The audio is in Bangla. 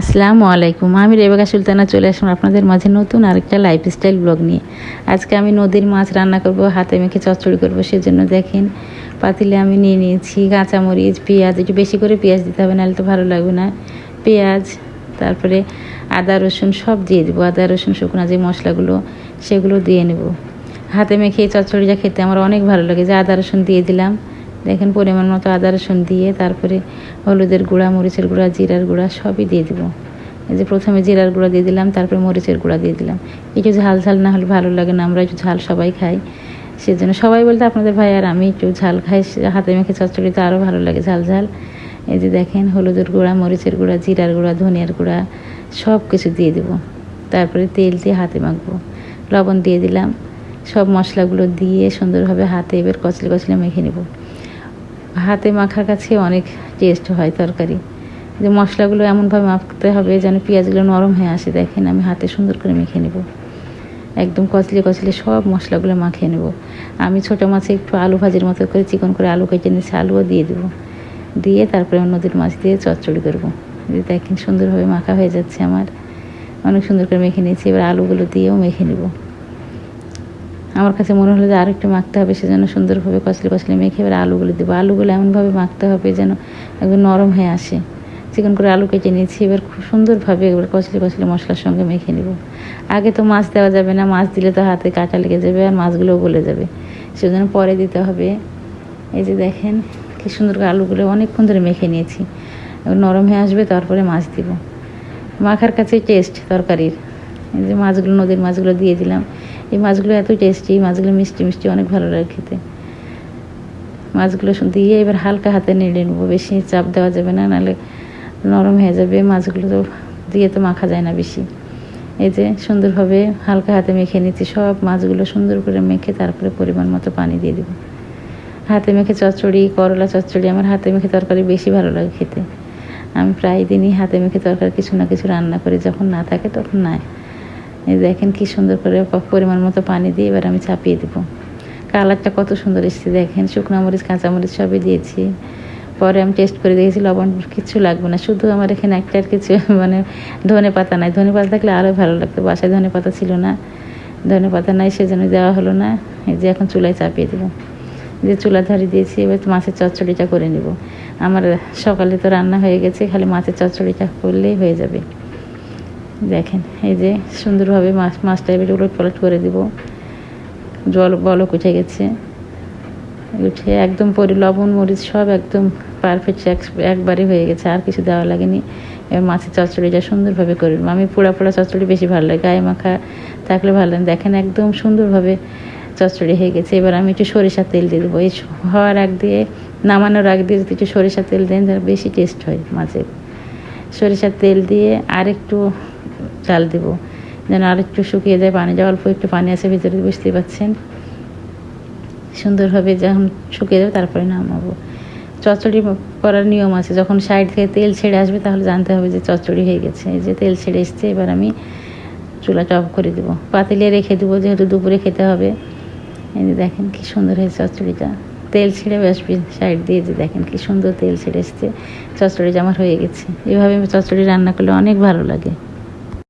আসসালামু আলাইকুম। আমি রেবেকা সুলতানা, চলে আসলাম আপনাদের মাঝে নতুন আরেকটা লাইফস্টাইল ব্লগ নিয়ে। আজকে আমি নদীর মাছ রান্না করব, হাতে মেখে চচ্চড়ি করব, সেজন্য দেখেন পাতিলে আমি নিয়ে নিয়েছি কাঁচামরিচ, পেঁয়াজ। একটু বেশি করে পেঁয়াজ দিতে হবে, নাহলে তো ভালো লাগবে না। পেঁয়াজ, তারপরে আদা, রসুন সব দিয়ে দেবো। আদা, রসুন, শুকনো যে মশলাগুলো, সেগুলো দিয়ে নেব। হাতে মেখে চচ্চড়িটা খেতে আমার অনেক ভালো লাগে। যে আদা, রসুন দিয়ে দিলাম দেখেন পরিমাণ মতো আদা রসুন দিয়ে তারপরে হলুদের গুঁড়া, মরিচের গুঁড়া, জিরার গুঁড়া সবই দিয়ে দিব। এই যে প্রথমে জিরার গুঁড়া দিয়ে দিলাম, তারপরে মরিচের গুঁড়া দিয়ে দিলাম। একটু ঝাল ঝাল না হলে ভালো লাগে না, আমরা একটু ঝাল সবাই খাই। সেজন্য সবাই বলতে আপনাদের ভাই আর আমি একটু ঝাল খাই হাতে মেখে চচ্চড়িতে আরও ভালো লাগে ঝাল ঝাল। এই যে দেখেন হলুদের গুঁড়া, মরিচের গুঁড়া, জিরার গুঁড়া, ধনিয়ার গুঁড়া সব কিছু দিয়ে দেবো। তারপরে তেল দিয়ে হাতে মাখবো। লবণ দিয়ে দিলাম। সব মশলাগুলো দিয়ে সুন্দরভাবে হাতে এবার কচলে কচলে মেখে নেব। হাতে মাখার কাছে অনেক টেস্ট হয় তরকারি। যে মশলাগুলো এমনভাবে মাখতে হবে যেন পেঁয়াজগুলো নরম হয়ে আসে। দেখেন, আমি হাতে সুন্দর করে মেখে নেব। একদম কচলে কচলে সব মশলাগুলো মাখিয়ে নেব। আমি ছোটো মাছে একটু আলু ভাজির মতো করে চিকন করে আলু কেটে নিয়েছি, আলুও দিয়ে দেবো। দিয়ে তারপরে নদীর মাছ দিয়ে চচ্চড়ি করব। দেখেন, সুন্দরভাবে মাখা হয়ে যাচ্ছে আমার। অনেক সুন্দর করে মেখে নিয়েছি। এবার আলুগুলো দিয়েও মেখে নেব। আমার কাছে মনে হলো যে আর একটু মাখতে হবে, সেজন্য সুন্দরভাবে কচলে কচলে মেখে এবার আলুগুলো দেবো। আলুগুলো এমনভাবে মাখতে হবে যেন একদম নরম হয়ে আসে। চিকন করে আলু কেটে নিয়েছি, এবার খুব সুন্দরভাবে এবার কচলে কচলে মশলার সঙ্গে মেখে নেব। আগে তো মাছ দেওয়া যাবে না, মাছ দিলে তো হাতে কাটা লেগে যাবে আর মাছগুলোও গলে যাবে। সেজন্য পরে দিতে হবে। এই যে দেখেন, কি সুন্দর করে আলুগুলো অনেকক্ষণ ধরে মেখে নিয়েছি। এবার নরম হয়ে আসবে, তারপরে মাছ দিব। মাখার কাছে টেস্ট তরকারির। এই যে মাছগুলো, নদীর মাছগুলো দিয়ে দিলাম। এই মাছগুলো এত টেস্টি মাছগুলো মিষ্টি মিষ্টি, অনেক ভালো লাগে খেতে। মাছগুলো দিয়ে এবার হালকা হাতে নেড়ে নেব, বেশি চাপ দেওয়া যাবে না, নাহলে নরম হয়ে যাবে, মাছগুলো তো দিয়ে তো মাখা যায় না বেশি। এই যে সুন্দরভাবে হালকা হাতে মেখে নিচ্ছি, সব মাছগুলো সুন্দর করে মেখে তারপরে পরিমাণ মতো পানি দিয়ে দেবো। হাতে মেখে চচ্চড়ি, করলা চচ্চড়ি, আমার হাতে মেখে তরকারি বেশি ভালো লাগে খেতে। আমি প্রায় দিনই হাতে মেখে তরকারি কিছু না কিছু রান্না করি, যখন না থাকে তখন নাই। এই দেখেন কি সুন্দর করে পরিমাণ মতো পানি দিয়ে এবার আমি চাপিয়ে দেবো। কালারটা কত সুন্দর এসেছে দেখেন, শুকনো মরিচ কাঁচামরিচ সবই দিয়েছি। পরে আমি টেস্ট করে দেখেছি, লবণ কিচ্ছু লাগবে না, শুধু আমার এখানে একটা আর কিছু মানে ধনে পাতা নাই। ধনে পাতা থাকলে আরও ভালো লাগতো, বাসায় ধনে পাতা ছিল না। ধনে পাতা নাই, সেজন্য দেওয়া হলো না। এই যে এখন চুলায় চাপিয়ে দেবো। যে চুলা ধরে দিয়েছি, এবার মাছের চচ্চড়িটা করে নেব। আমার সকালে তো রান্না হয়ে গেছে, খালি মাছের চচ্চড়িটা করলেই হয়ে যাবে। দেখেন, এই যে সুন্দরভাবে মাছ মাছটা এবার উলট পালট করে দিব। জল, বলক উঠে গেছে। উঠে একদম পরি লবণ, মরিচ সব একদম পারফেক্ট একবারে হয়ে গেছে, আর কিছু দেওয়া লাগেনি। এবার মাছের চচ্চড়িটা সুন্দরভাবে করে আমি পোড়া পোড়া চচ্চড়ি বেশি ভালো লাগে, গায়ে মাখা থাকলে ভালো লাগে। দেখেন একদম সুন্দরভাবে চচ্চড়ি হয়ে গেছে। এবার আমি একটু সরিষার তেল দিয়ে দেবো। এই হওয়ার আগ দিয়ে, নামানোর আগ দিয়ে যদি একটু সরিষার তেল দেন, তাহলে বেশি টেস্ট হয় মাছের। সরিষার তেল দিয়ে আর একটু চাল দেব। যেন আর একটু শুকিয়ে যায়, পানি যা অল্প একটু পানি আছে, ভিতরে বুঝতেই পাচ্ছেন। সুন্দরভাবে যখন শুকিয়ে যাবে, তারপরে নামাবো। চচ্চড়ি করার নিয়ম আছে, যখন সাইড থেকে তেল ছেড়ে আসবে, তাহলে জানতে হবে যে চচ্চড়ি হয়ে গেছে। এই যে তেল ছেড়ে এসছে, এবার আমি চুলাটা অফ করে দেবো। পাতিলে রেখে দেবো, যেহেতু দুপুরে খেতে হবে। এই যে দেখেন কি সুন্দর হয়েছে চচ্চড়িটা। তেল ছেড়ে আসবে সাইড দিয়ে, যে দেখেন কি সুন্দর তেল ছেড়ে এসছে। চচ্চড়িটা আমার হয়ে গেছে। এভাবে চচ্চড়ি রান্না করলে অনেক ভালো লাগে।